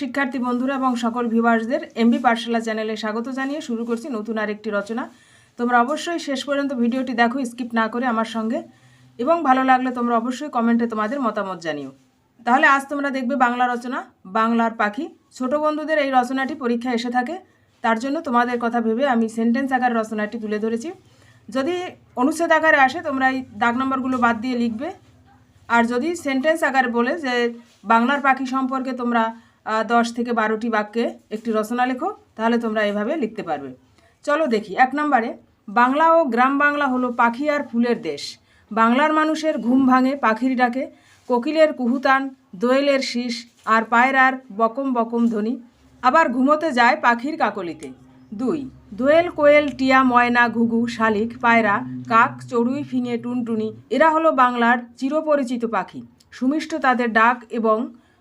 শিক্ষার্থী বন্ধুরা এবং সকল ভিউয়ার্সদের এমবি পাঠশালা চ্যানেলে স্বাগত জানিয়ে শুরু করছি নতুন আরেকটি রচনা। তোমরা অবশ্যই শেষ পর্যন্ত ভিডিওটি দেখো, স্কিপ না করে আমার সঙ্গে। এবং ভালো লাগলে তোমরা অবশ্যই কমেন্টে তোমাদের মতামত জানিও। তাহলে আজ তোমরা দেখবে বাংলা রচনা, বাংলার পাখি। ছোট বন্ধুদের এই রচনাটি পরীক্ষা এসে থাকে। তার জন্য তোমাদের কথা ভেবে আমি সেন্টেন্স আকার রচনাটি তুলে ধরেছি। যদি অনুচ্ছেদ আকারে আসে, তোমরা এই দাগ নম্বরগুলো বাদ দিয়ে লিখবে। আর যদি সেন্টেন্স আকারে বলে যে বাংলার পাখি সম্পর্কে তোমরা দশ থেকে বারোটি বাক্যে একটি রচনা লেখো, তাহলে তোমরা এভাবে লিখতে পারবে। চলো দেখি, এক নম্বরে, বাংলা ও গ্রাম বাংলা হলো পাখি আর ফুলের দেশ। বাংলার মানুষের ঘুম ভাঙে, পাখির ডাকে। কোকিলের কুহুতান, দোয়েলের শীষ, আর পায়রার বকম বকম ধ্বনি। আবার ঘুমোতে যায় পাখির কাকলিতে। দুই, দোয়েল কোয়েল, টিয়া, ময়না, ঘুঘু, শালিক, পায়রা, কাক, চড়ুই, ফিঙে, টুনটুনি, এরা হলো বাংলার চিরপরিচিত পাখি। সুমিষ্ট তাদের ডাক এবং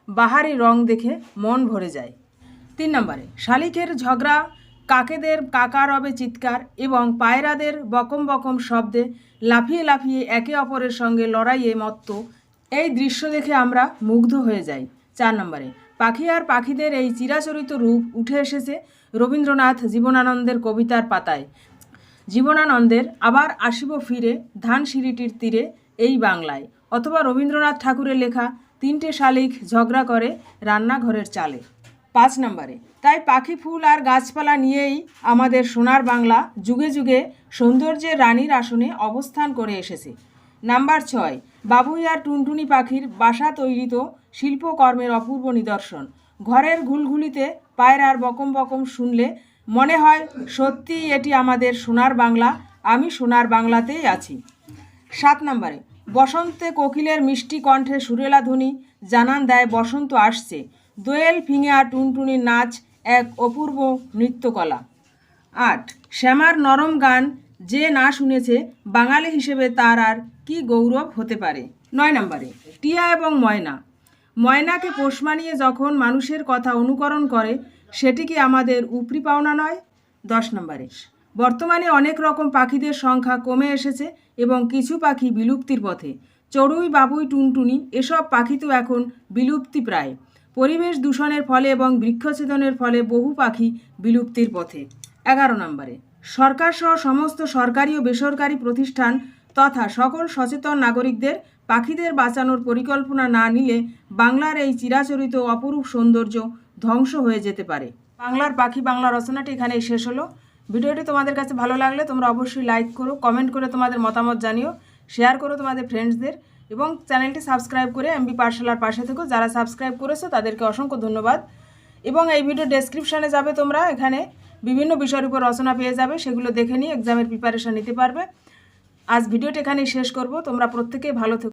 বাহারি রং দেখে মন ভরে যায়। তিন নম্বরে, শালিকের ঝগড়া, কাকেদের কাকারবে চিৎকার এবং পায়রাদের বকম বকম শব্দে লাফিয়ে লাফিয়ে একে অপরের সঙ্গে লড়াইয়ে মত্ত, এই দৃশ্য দেখে আমরা মুগ্ধ হয়ে যাই। চার নম্বরে, পাখি আর পাখিদের এই চিরাচরিত রূপ উঠে এসেছে রবীন্দ্রনাথ জীবনানন্দের কবিতার পাতায়। জীবনানন্দের আবার আসিব ফিরে ধানসিঁড়িটির তীরে এই বাংলায়, অথবা রবীন্দ্রনাথ ঠাকুরের লেখা তিনটে শালিক ঝগড়া করে রান্নাঘরের চালে। পাঁচ নম্বরে, তাই পাখি ফুল আর গাছপালা নিয়েই আমাদের সোনার বাংলা যুগে যুগে সৌন্দর্যের রানীর আসনে অবস্থান করে এসেছে। নাম্বার ছয়, বাবুই আর টুনটুনি পাখির বাসা তৈরিত শিল্পকর্মের অপূর্ব নিদর্শন। ঘরের ঘুলঘুলিতে পায়রার বকম বকম শুনলে মনে হয় সত্যিই এটি আমাদের সোনার বাংলা, আমি সোনার বাংলাতেই আছি। সাত নম্বরে বসন্তে কোকিলের মিষ্টি কণ্ঠে সুরেলা ধ্বনি, জানান দেয় বসন্ত আসছে। দোয়েল ফিঙে আর টুনটুনির নাচ, এক অপূর্ব নৃত্যকলা। আট, শ্যামার নরম গান, যে না শুনেছে, বাঙালি হিসেবে তার আর কি গৌরব হতে পারে? নয় নম্বরে, টিয়া এবং ময়না। ময়নাকে পোষ মানিয়ে যখন মানুষের কথা অনুকরণ করে, সেটি কি আমাদের উপরি পাওনা নয়? দশ নম্বরে বর্তমানে অনেক রকম পাখিদের সংখ্যা কমে এসেছে এবং কিছু পাখি বিলুপ্তির পথে। চড়ুই, বাবুই, টুনটুনি এসব পাখি তো এখন বিলুপ্তি প্রায়। পরিবেশ দূষণের ফলে এবং বৃক্ষছেদনের ফলে বহু পাখি বিলুপ্তির পথে। এগারো নম্বরে, সরকার সহ সমস্ত সরকারি ও বেসরকারি প্রতিষ্ঠান তথা সকল সচেতন নাগরিকদের পাখিদের বাঁচানোর পরিকল্পনা না নিলে বাংলার এই চিরাচরিত অপরূপ সৌন্দর্য ধ্বংস হয়ে যেতে পারে। বাংলার পাখি বাংলা রচনাটি এখানেই শেষ হলো। ভিডিওটি তোমাদের কাছে ভালো লাগলে তোমরা অবশ্যই লাইক করো কমেন্ট করে তোমাদের মতামত জানিও শেয়ার করো তোমাদের ফ্রেন্ডসদের এবং চ্যানেলটি সাবস্ক্রাইব করে এমবি পাঠশালার পাশে থেকো। যারা সাবস্ক্রাইব করেছ, তাদেরকে অসংখ্য ধন্যবাদ। এবং এই ভিডিও ডেসক্রিপশানে যাবে তোমরা, এখানে বিভিন্ন বিষয়ের উপর রচনা পেয়ে যাবে, সেগুলো দেখে নিয়ে এক্সামের প্রিপারেশান নিতে পারবে। আজ ভিডিওটি এখানেই শেষ করব। তোমরা প্রত্যেকেই ভালো থেকো।